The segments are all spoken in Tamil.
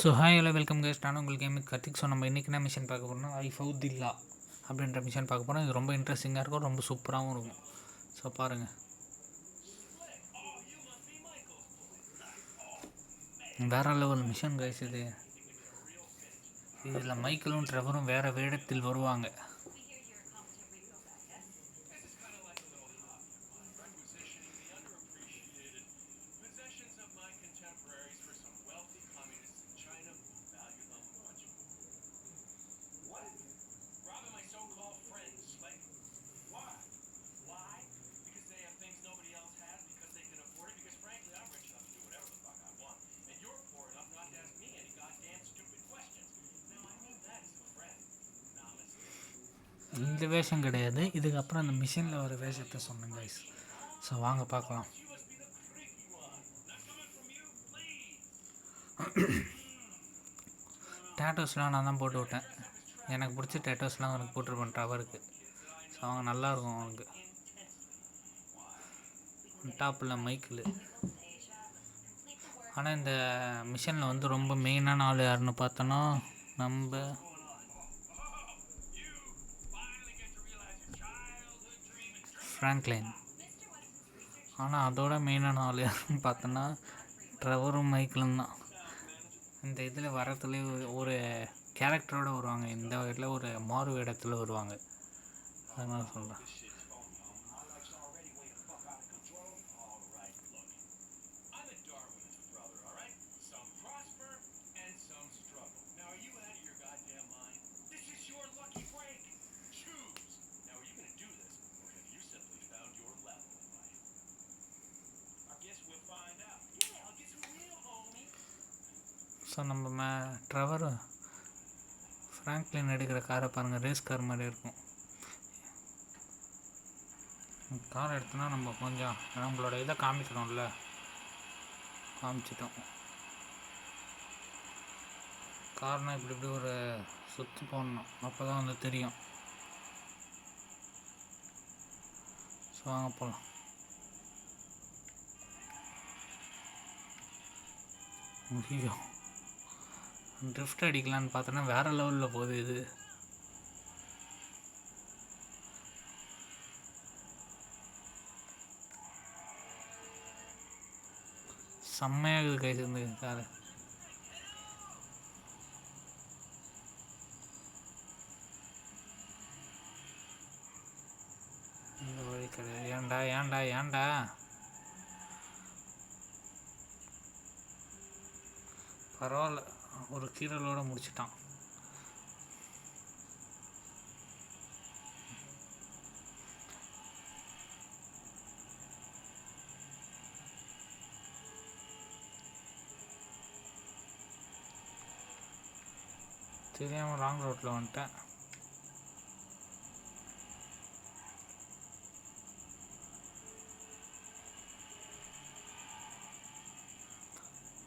So hi hello welcome guest நான் உங்களுக்கு கேம் கத்திக் ஸோ நம்ம இன்றைக்கி என்ன மிஷன் பார்க்க போகிறோம்னா ஐ ஃபவுதில்லா அப்படின்ற மிஷன் பார்க்க போகிறோம் இது ரொம்ப இன்ட்ரெஸ்டிங்காக இருக்கும் ரொம்ப சூப்பராகவும் இருக்கும். ஸோ பாருங்கள் வேற லெவல் மிஷன் கைஸ் இது. இதில் மைக்கிளும் ட்ரெவரும் வேறு வேடத்தில் வருவாங்க. இந்த வேஷம் கிடையாது. இதுக்கப்புறம் அந்த மிஷினில் வர வேஷத்தை சொன்னேன் கைஸ் ஸோ வாங்க பார்க்கலாம். டேட்டோஸ்லாம் நான் தான் போட்டு விட்டேன். எனக்கு பிடிச்ச டேட்டோஸ்லாம் அவனுக்கு போட்டிருப்பேன் டவருக்கு ஸோ அவங்க நல்லாயிருக்கும் அவனுக்கு. டாப்பில் மைக்கில் ஆனால் இந்த மிஷனில் வந்து ரொம்ப மெயினான ஆள் யாருன்னு பார்த்தோன்னா நம்ம ஃப்ராங்க்லைன் ஆனால் அதோட மெயினான ஆள் யாருன்னு பார்த்தோன்னா ட்ரெவரும் மைக்கிளும் தான். இந்த இதில் வரத்துலேயே ஒரு- ஒரு வருவாங்க. இந்த வகையில் ஒரு மாறு வேடத்தில் வருவாங்க அதனால் சொல்கிறேன் ஸோ நம்ம மே ட்ரவர் ஃப்ராங்க்லின் எடுக்கிற காரை பாருங்கள் ரேஸ் கார் மாதிரி இருக்கும். கார் எடுத்தோன்னா நம்ம கொஞ்சம் நம்மளோட இதை காமிக்கிறோம்ல காமிச்சிட்டோம். கார்னால் இப்படி இப்படி ஒரு சுற்றி போடணும். அப்போ தான் வந்து தெரியும். ஸோ வாங்க போகலாம் முடியும் ட்ரிஃப்ட் அடிக்கலான்னு பார்த்தோன்னா வேறு லெவலில் போகுது இது. செம்மையாகுது கை சேர்ந்து காரு கீரலோட முடிச்சிட்டான். தெரியாமல் ராங் ரோட்டில் வந்துட்டேன்.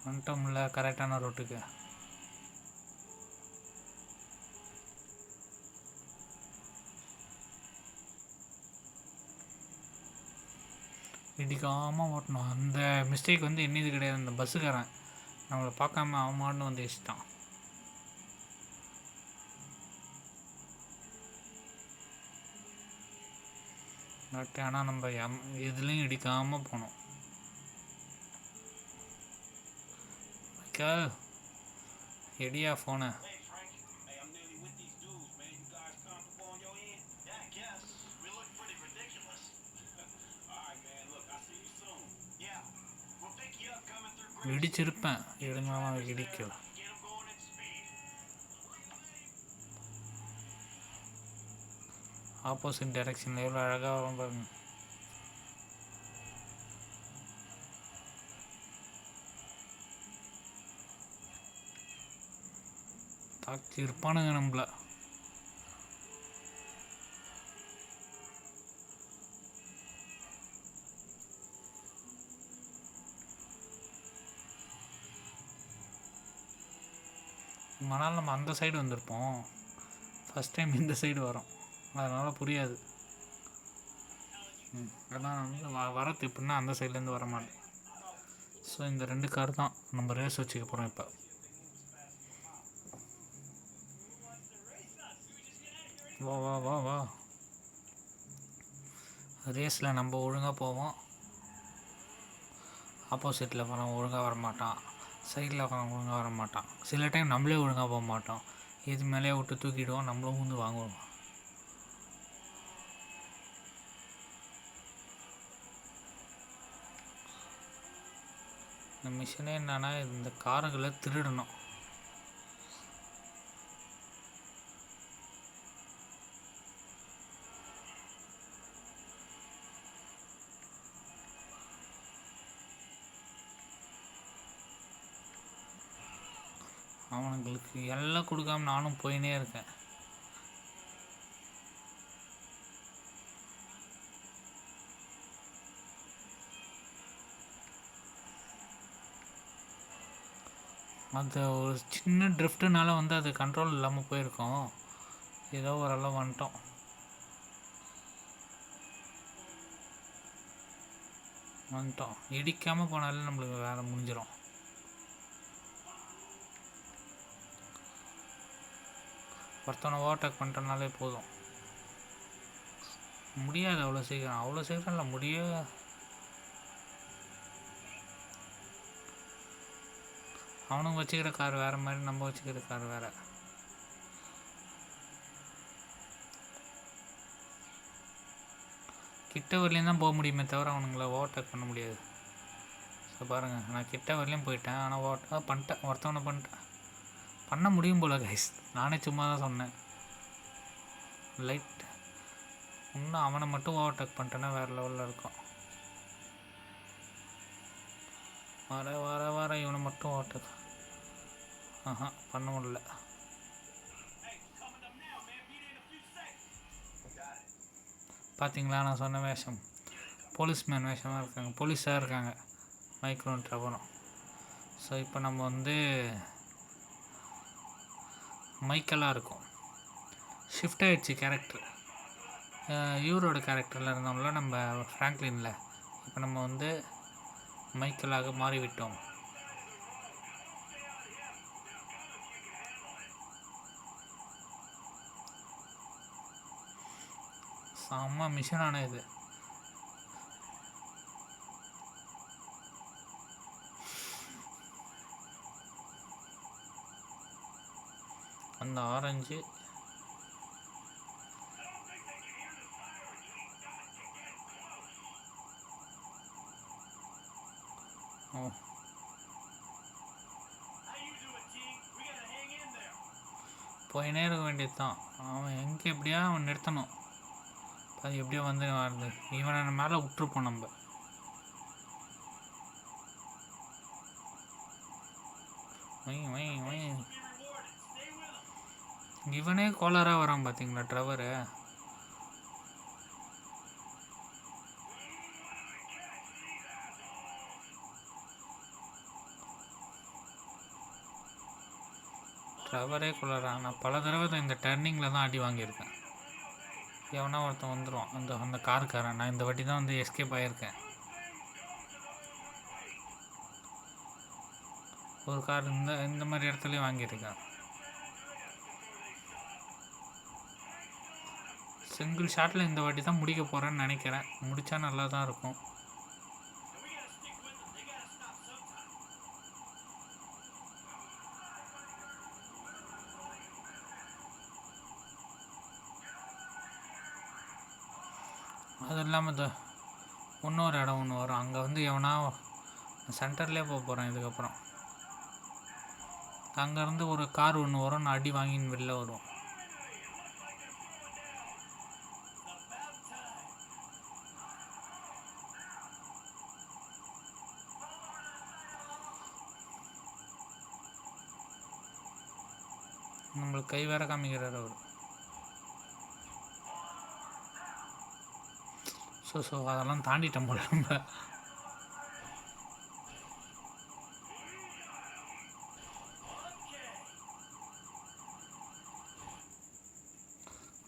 வந்துட்டோம்ல கரெக்டான ரோட்டுக்கு அடிக்காமல் ஓட்டணும். அந்த மிஸ்டேக் வந்து என்னது கிடையாது. அந்த பஸ்ஸுக்காரன் நம்மளை பார்க்காம அவன் வந்து இடிச்சிட்டான் பட் ஆனால் நம்ம எம் எதுலேயும் இடிக்காமல் போனோம் எடியா ஃபோனை இடிச்சிருப்பேன். இருந்தாலும் இடிக்கல. ஆப்போசிட் டைரக்ஷனில் எவ்வளோ அழகாக வரும் பாருங்க. தாக்கி இருப்பானுங்க நம்மளை. ஆனால் நம்ம அந்த சைடு வந்திருப்போம். ஃபஸ்ட் டைம் இந்த சைடு வரோம் அதனால் புரியாது. அதான் வ வரத்து எப்படின்னா அந்த சைட்லேருந்து வர மாட்டேன் ஸோ இந்த ரெண்டு கார் தான் நம்ம ரேஸ் வச்சுக்க போகிறோம் இப்போ. வா வா வா வா. ரேஸில் நம்ம ஒழுங்காக போவோம். ஆப்போசிட்டில் போகிறோம் ஒழுங்காக வரமாட்டான். சைடில் உட்காந்து ஒழுங்காக வர மாட்டான். சில டைம் நம்மளே ஒழுங்காக போக மாட்டோம். எது மேலேயே விட்டு தூக்கிடுவோம் நம்மளும் வந்து வாங்குவோம். இந்த மிஷினே என்னென்னா இந்த காருங்களை திருடணும். எல்லாம் கொடுக்காம நானும் போயினே இருக்கேன். அந்த ஒரு சின்ன ட்ரிஃப்ட்டுனால வந்து அது கண்ட்ரோல் இல்லாமல் போயிருக்கோம். ஏதோ ஓரளவு வந்துட்டோம். வந்துட்டோம். இடிக்காமல் போனாலே நம்மளுக்கு வேலை முடிஞ்சிடும் ஒருத்தவனை ஓவர்டேக் பண்ணிட்டனாலே போதும். முடியாது அவ்வளோ சீக்கிரம். அவ்வளோ சீக்கிரம் இல்லை முடிய அவனுங்க வச்சுக்கிற கார் வேறு மாதிரி நம்ம வச்சுக்கிற கார் வேறு. கிட்ட வரலையும் தான் போக முடியுமே தவிர அவனுங்கள ஓவர்டேக் பண்ண முடியாது. ஸோ பாருங்கள் நான் கிட்ட வரலையும் போயிட்டேன் ஆனால் ஓட்ட பண்ணிட்டேன் ஒருத்தவனை பண்ணிட்டேன். பண்ண முடியும் போல கைஸ் நானே சும்மா தான் சொன்னேன். லைட் இன்னும் அவனை மட்டும் ஓவர்டேக் பண்ணிட்டேன்னா வேறு லெவலில் இருக்கும் வர வர வர இவனை மட்டும் ஓவர்டேக் ஆஹா பண்ண முடியல. பார்த்தீங்களா நான் சொன்ன வேஷம். போலீஸ்மேன் வேஷமாக இருக்காங்க. போலீஸாக இருக்காங்க. மைக்ரோன் ட்ரவரும் ஸோ இப்போ நம்ம வந்து மைக்கெல்லாம் இருக்கும். ஷிஃப்ட் ஆகிடுச்சு கேரக்டர் யூரோட கேரக்டரில் இருந்தோம்ல நம்ம ஃப்ராங்க்லினில் இப்போ நம்ம வந்து மைக்கேலாக மாறிவிட்டோம். செம்ம மிஷனான இது. இந்த ஆரஞ்சு. போயினே இருக்க வேண்டியது தான் அவன் எங்கே எப்படியா அவன் நிறுத்தணும். அது எப்படியோ வந்து வருது. இவனை மேலே விட்டுருப்போம் நம்ம. வை வை வை. இவனே கோலராக வரான் பார்த்தீங்களா ட்ரவரு ட்ரவரே கோளாரா நான் பல தடவை தான் இந்த டர்னிங்கில் தான் அடி வாங்கியிருக்கேன். எவனா ஒருத்தன் வந்துடும் அந்த அந்த காருக்காரன் நான் இந்த வாட்டி தான் வந்து எஸ்கேப் ஆகியிருக்கேன் ஒரு கார் இந்த இந்த மாதிரி இடத்துலையும் வாங்கியிருக்கேன். சிங்கிள் ஷாட்டில் இந்த வாட்டி தான் முடிக்க போகிறேன்னு நினைக்கிறேன். முடித்தா நல்லா தான் இருக்கும். அது இல்லாமல் இந்த இன்னொரு இடம் ஒன்று வரும். அங்கே வந்து எவனா சென்டர்லேயே போக போகிறேன் இதுக்கப்புறம். அங்கேருந்து ஒரு கார் ஒன்று வரும். நான் அடி வாங்கின்னு வெளில வருவோம். நம்மளுக்கு கை வேற காமிக்கிறார் அவர். ஸோ ஸோ அதெல்லாம் தாண்டிட்டோம் போல நம்ம.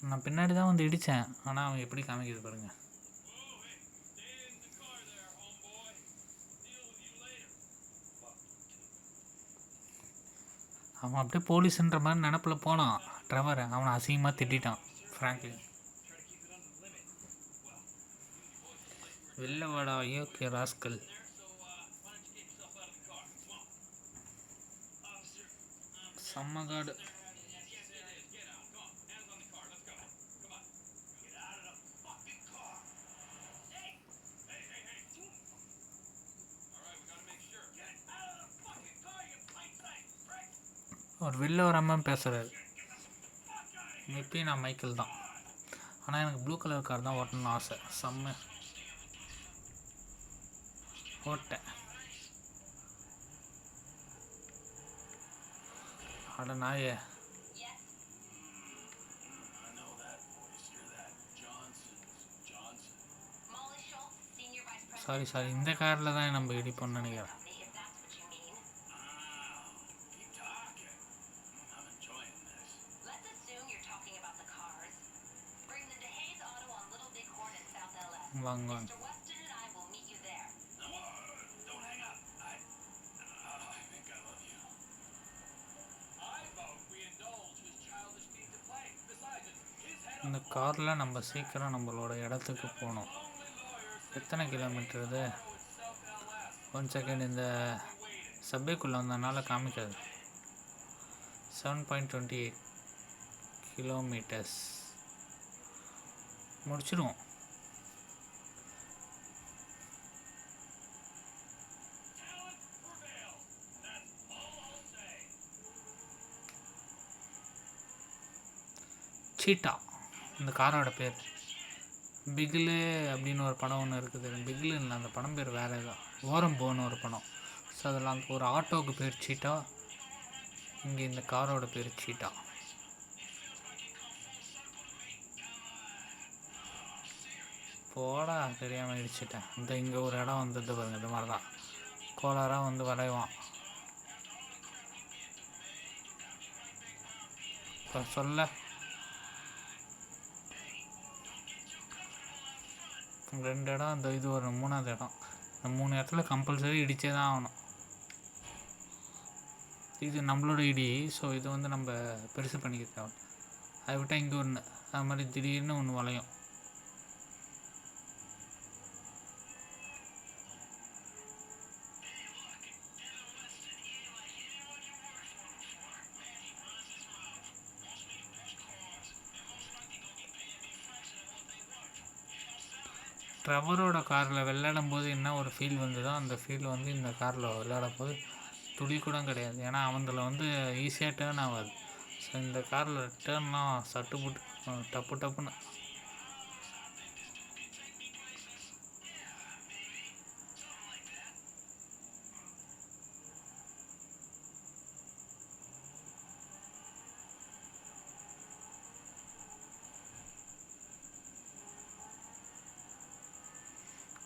நான் பின்னாடி தான் வந்து இடித்தேன் ஆனால் அவன் எப்படி காமிக்கிறது பாருங்க. அவன் அப்படியே போலீஸுன்ற மாதிரி நினப்பில் போனான். ட்ரவரை அவனை அசிங்கமாக திட்டான் ஃப்ராங்க்லின் வெளில வாடா ஓகே ராஸ்கல். செம்மகாடு காடு. வெளில வராமல் பேசுகிறாரு மேபி நான் மைக்கேல் தான். ஆனால் எனக்கு ப்ளூ கலர் கார் தான் ஓட்டணும்னு ஆசை. செம்ம. ஓட்டேன். அட நாயே. சாரி சாரி இந்த காரில் தான் நம்ம இடிப்போம்னு நினைக்கிறேன். Head இந்த காரில் நம்ம சீக்கிரம் நம்மளோட இடத்துக்கு போகணும். எத்தனை கிலோமீட்டர் இது? ஒன் செகண்ட் இந்த சப்வேக்குள்ளே வந்ததுனால காமிக்காது. Seven point twenty eight kilometres முடிச்சிடுவோம் சீட்டா இந்த காரோட பேர். பிகிலு அப்படின்னு ஒரு படம் ஒன்று இருக்குது. பிகிலு இல்லை அந்த படம் பேர் வேறு ஏதோ. ஓரம்போன்னு ஒரு படம். ஸோ அதில் அந்த ஒரு ஆட்டோவுக்கு பேர் சீட்டா இங்கே இந்த காரோட பேர் சீட்டா. போடா தெரியாமல் இடிச்சிட்டேன். இந்த இங்கே ஒரு இடம் வந்தது பாருங்க இது மாதிரி தான் கோளாராக வந்து வரைவான் இப்போ சொல்ல. ரெண்டு இடம் அந்த இது ஒரு மூணாவது இடம். இந்த மூணு இடத்துல கம்பல்சரி இடித்தே தான் ஆகணும். இது நம்மளோட இடி ஸோ இது வந்து நம்ம பெருசு பண்ணிக்க தேவை அதை விட்டால் இங்கே ஒன்று அது மாதிரி திடீர்னு ஒன்று வளையும். ட்ரவரோட காரில் விளையாடும் போது என்ன ஒரு ஃபீல் வந்ததோ அந்த ஃபீல் வந்து இந்த காரில் விளையாடும் போது துளி கூட கிடையாது. ஏன்னா அவந்தில் வந்து ஈஸியாக டேர்ன் ஆகாது ஸோ இந்த காரில் டேர்ன்லாம் சட்டு புட்டு டப்பு டப்புன்னு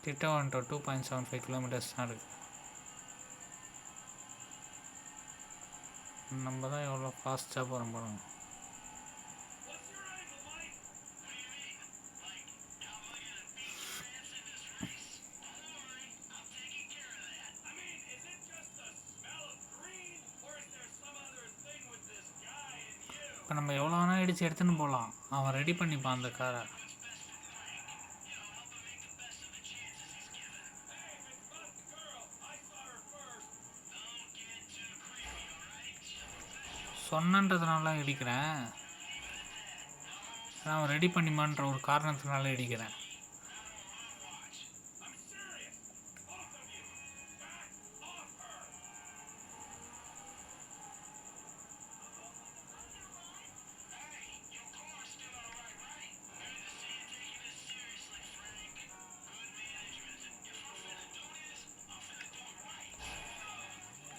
கிட்ட வந்துட்டோம் two point seven five kilometres தான் இருக்குது நம்ம தான் எவ்வளோ ஃபாஸ்ட்டாக போகிறோம் பாருங்க. இப்போ நம்ம எவ்வளோ வேணால் இடிச்சு எடுத்துன்னு போகலாம். அவன் ரெடி பண்ணிப்பான் அந்த காரை. சொன்னன்றதுனால இடிக்கிறேன். நான் அவன் ரெடி பண்ணிமான்ற ஒரு காரணத்தினால இடிக்கிறேன்.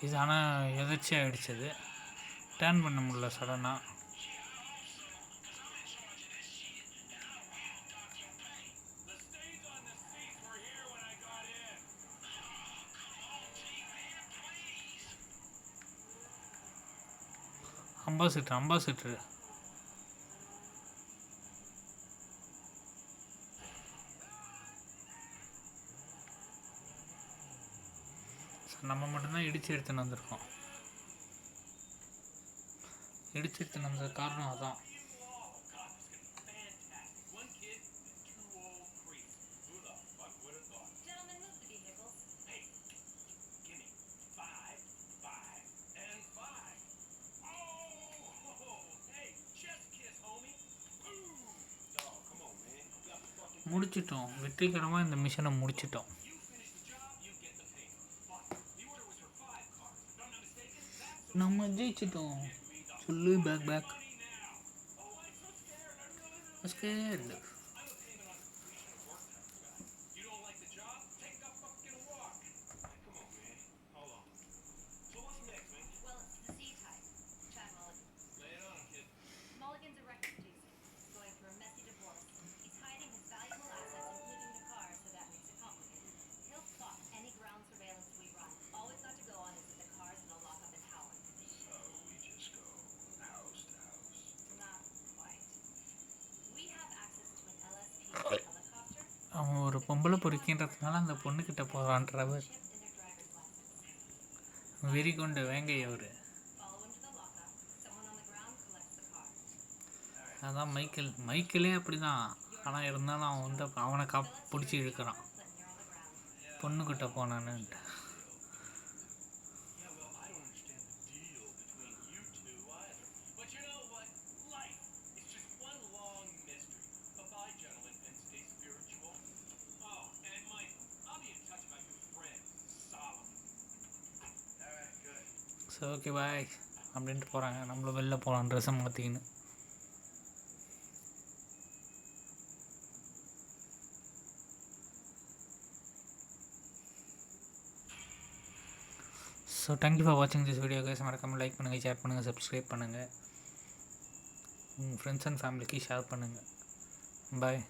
இது ஆனால் எதிர்ச்சியாக அடிச்சது டேர்ன் பண்ண முடியல சடனாக அம்பாசிட்ரு அம்பாசிட்ரு நம்ம மட்டும்தான் இடிச்சு எடுத்துன்னு வந்திருக்கோம். இடிச்சிருச்சு நம்ம காரணம் அதான். முடிச்சிட்டோம். வெற்றிகரமாக இந்த மிஷனை முடிச்சிட்டோம். நம்ம ஜெயிச்சிட்டோம். Look back, back. I'm scared. அவன் ஒரு பொம்பளை பொறுக்கின்றதுனால அந்த பொண்ணுக்கிட்ட போகிறான்றவர் வெறி கொண்ட வேங்கை அவர். அதான் மைக்கேல் மைக்கேலே அப்படி தான் ஆனால் இருந்தாலும் அவன் வந்து அவனை கா பிடிச்சி இழுக்கிறான். பொண்ணுக்கிட்ட போனானுன்ட்டு. ஓகே பாய் அப்படின்ட்டு போகிறாங்க நம்மளும் வெளில போகலாம் ட்ரெஸ்ஸை மாற்றிக்கின்னு ஸோ தேங்க்யூ ஃபார் வாட்சிங் திஸ் வீடியோ கேஸ் மறக்காமல் லைக் பண்ணுங்கள் ஷேர் பண்ணுங்கள் சப்ஸ்கிரைப் பண்ணுங்கள் உங்கள் ஃப்ரெண்ட்ஸ் அண்ட் ஃபேமிலிக்கு ஷேர் பண்ணுங்கள் பாய்